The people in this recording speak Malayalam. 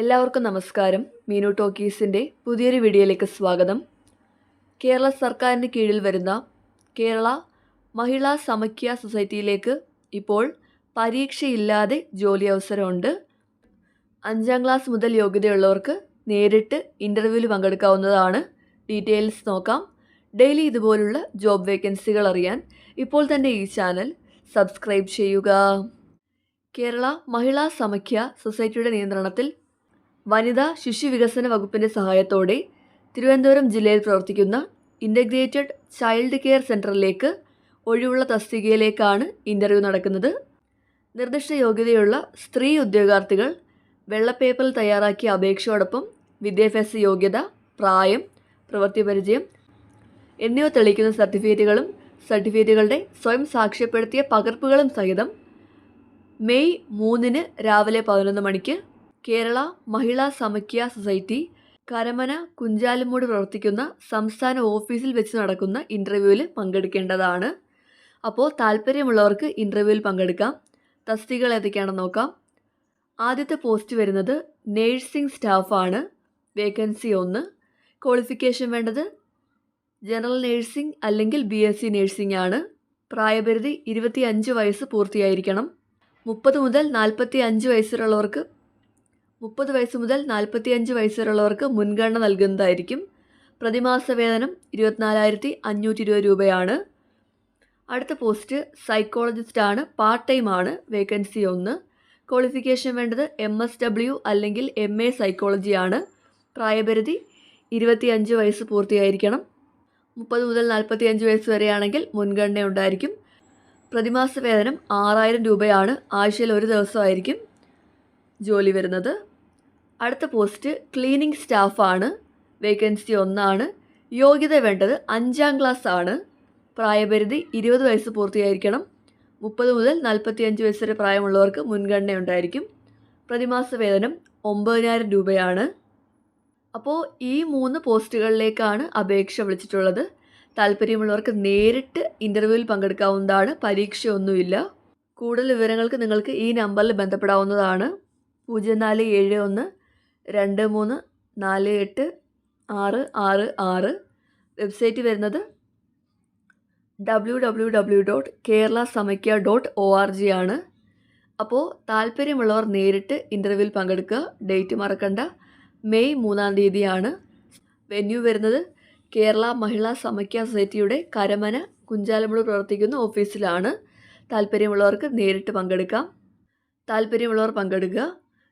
എല്ലാവർക്കും നമസ്കാരം. മീനു ടോക്കീസിന്റെ പുതിയൊരു വീഡിയോയിലേക്ക് സ്വാഗതം. കേരള സർക്കാരിന് കീഴിൽ വരുന്ന കേരള മഹിളാ സമഖ്യ സൊസൈറ്റിയിലേക്ക് ഇപ്പോൾ പരീക്ഷയില്ലാതെ ജോലി അവസരമുണ്ട്. അഞ്ചാം ക്ലാസ് മുതൽ യോഗ്യതയുള്ളവർക്ക് നേരിട്ട് ഇന്റർവ്യൂവിൽ പങ്കെടുക്കാവുന്നതാണ്. ഡീറ്റെയിൽസ് നോക്കാം. ഡെയിലി ഇതുപോലുള്ള ജോബ് വേക്കൻസികൾ അറിയാൻ ഇപ്പോൾ തന്നെ ഈ ചാനൽ സബ്സ്ക്രൈബ് ചെയ്യുക. കേരള മഹിളാ സമഖ്യ സൊസൈറ്റിയുടെ നിയന്ത്രണത്തിൽ വനിതാ ശിശു വികസന വകുപ്പിന്റെ സഹായത്തോടെ തിരുവനന്തപുരം ജില്ലയിൽ പ്രവർത്തിക്കുന്ന ഇന്റഗ്രേറ്റഡ് ചൈൽഡ് കെയർ സെന്ററിലേക്ക് ഒഴിവുള്ള തസ്തികയിലേക്കാണ് ഇന്റർവ്യൂ നടക്കുന്നത്. നിർദ്ദിഷ്ട യോഗ്യതയുള്ള സ്ത്രീ ഉദ്യോഗാർത്ഥികൾ വെള്ളപ്പേപ്പറിൽ തയ്യാറാക്കിയ അപേക്ഷയോടൊപ്പം വിദ്യാഭ്യാസ യോഗ്യത പ്രായം പ്രവൃത്തി പരിചയം എന്നിവ തെളിയിക്കുന്ന സർട്ടിഫിക്കറ്റുകളും സർട്ടിഫിക്കറ്റുകളുടെ സ്വയം സാക്ഷ്യപ്പെടുത്തിയ പകർപ്പുകളും സഹിതം മെയ് മൂന്നിന് രാവിലെ പതിനൊന്ന് മണിക്ക് കേരള മഹിളാ സമക്യ സൊസൈറ്റി കരമന കുഞ്ചാലുമൂട് പ്രവർത്തിക്കുന്ന സംസ്ഥാന ഓഫീസിൽ വെച്ച് നടക്കുന്ന ഇന്റർവ്യൂവിൽ പങ്കെടുക്കേണ്ടതാണ്. അപ്പോൾ താല്പര്യമുള്ളവർക്ക് ഇന്റർവ്യൂവിൽ പങ്കെടുക്കാം. തസ്തികൾ ഏതൊക്കെയാണെന്ന് നോക്കാം. ആദ്യത്തെ പോസ്റ്റ് വരുന്നത് നേഴ്സിംഗ് സ്റ്റാഫാണ്. വേക്കൻസി ഒന്ന്. ക്വാളിഫിക്കേഷൻ വേണ്ടത് ജനറൽ നേഴ്സിംഗ് അല്ലെങ്കിൽ ബി എസ് സി നേഴ്സിംഗ് ആണ്. പ്രായപരിധി ഇരുപത്തി അഞ്ച് വയസ്സ് പൂർത്തിയായിരിക്കണം. മുപ്പത് മുതൽ നാൽപ്പത്തി അഞ്ച് വയസ്സുള്ളവർക്ക് മുപ്പത് വയസ്സ് മുതൽ നാൽപ്പത്തി അഞ്ച് വരെയുള്ളവർക്ക് മുൻഗണന നൽകുന്നതായിരിക്കും. പ്രതിമാസ വേതനം ഇരുപത്തിനാലായിരത്തി അഞ്ഞൂറ്റി ഇരുപത് രൂപയാണ്. അടുത്ത പോസ്റ്റ് സൈക്കോളജിസ്റ്റ് ആണ് പാർട്ട് ടൈം ആണ് വേക്കൻസി ഒന്ന്. ക്വാളിഫിക്കേഷൻ വേണ്ടത് എം എസ് ഡബ്ല്യു അല്ലെങ്കിൽ എം എ സൈക്കോളജി ആണ് പ്രായപരിധി ഇരുപത്തി അഞ്ച് വയസ്സ് പൂർത്തിയായിരിക്കണം. മുപ്പത് മുതൽ നാൽപ്പത്തി അഞ്ച് വയസ്സ് വരെയാണെങ്കിൽ മുൻഗണന ഉണ്ടായിരിക്കും. പ്രതിമാസ വേതനം ആറായിരം രൂപയാണ്. ആഴ്ചയിൽ ഒരു ദിവസമായിരിക്കും ജോലി വരുന്നത്. അടുത്ത പോസ്റ്റ് ക്ലീനിങ് സ്റ്റാഫാണ് വേക്കൻസി ഒന്നാണ്. യോഗ്യത വേണ്ടത് അഞ്ചാം ക്ലാസ് ആണ്. പ്രായപരിധി ഇരുപത് വയസ്സ് പൂർത്തിയായിരിക്കണം. മുപ്പത് മുതൽ നാൽപ്പത്തി അഞ്ച് വയസ്സ് വരെ പ്രായമുള്ളവർക്ക് മുൻഗണന ഉണ്ടായിരിക്കും. പ്രതിമാസ വേതനം ഒമ്പതിനായിരം രൂപയാണ്. അപ്പോൾ ഈ മൂന്ന് പോസ്റ്റുകളിലേക്കാണ് അപേക്ഷ വിളിച്ചിട്ടുള്ളത്. താല്പര്യമുള്ളവർക്ക് നേരിട്ട് ഇന്റർവ്യൂവിൽ പങ്കെടുക്കാവുന്നതാണ്. പരീക്ഷയൊന്നുമില്ല. കൂടുതൽ വിവരങ്ങൾക്ക് നിങ്ങൾക്ക് ഈ നമ്പറിൽ ബന്ധപ്പെടാവുന്നതാണ്. പൂജ്യം നാല് ഏഴ് ഒന്ന് രണ്ട് മൂന്ന് നാല് എട്ട് ആറ് ആറ് ആറ്. വെബ്സൈറ്റ് വരുന്നത് W W W dot Kerala Samakhya dot O R G ആണ്. അപ്പോൾ താല്പര്യമുള്ളവർ നേരിട്ട് ഇന്റർവ്യൂവിൽ പങ്കെടുക്കുക. ഡേറ്റ് മറക്കണ്ട. മെയ് മൂന്നാം തീയതിയാണ്. വെന്യൂ വരുന്നത് കേരള മഹിളാ സമയ്ക്ക സൊസൈറ്റിയുടെ കരമന കുഞ്ചാലമുട് പ്രവർത്തിക്കുന്ന ഓഫീസിലാണ്. താല്പര്യമുള്ളവർക്ക് നേരിട്ട് പങ്കെടുക്കാം. താല്പര്യമുള്ളവർ പങ്കെടുക്കുക.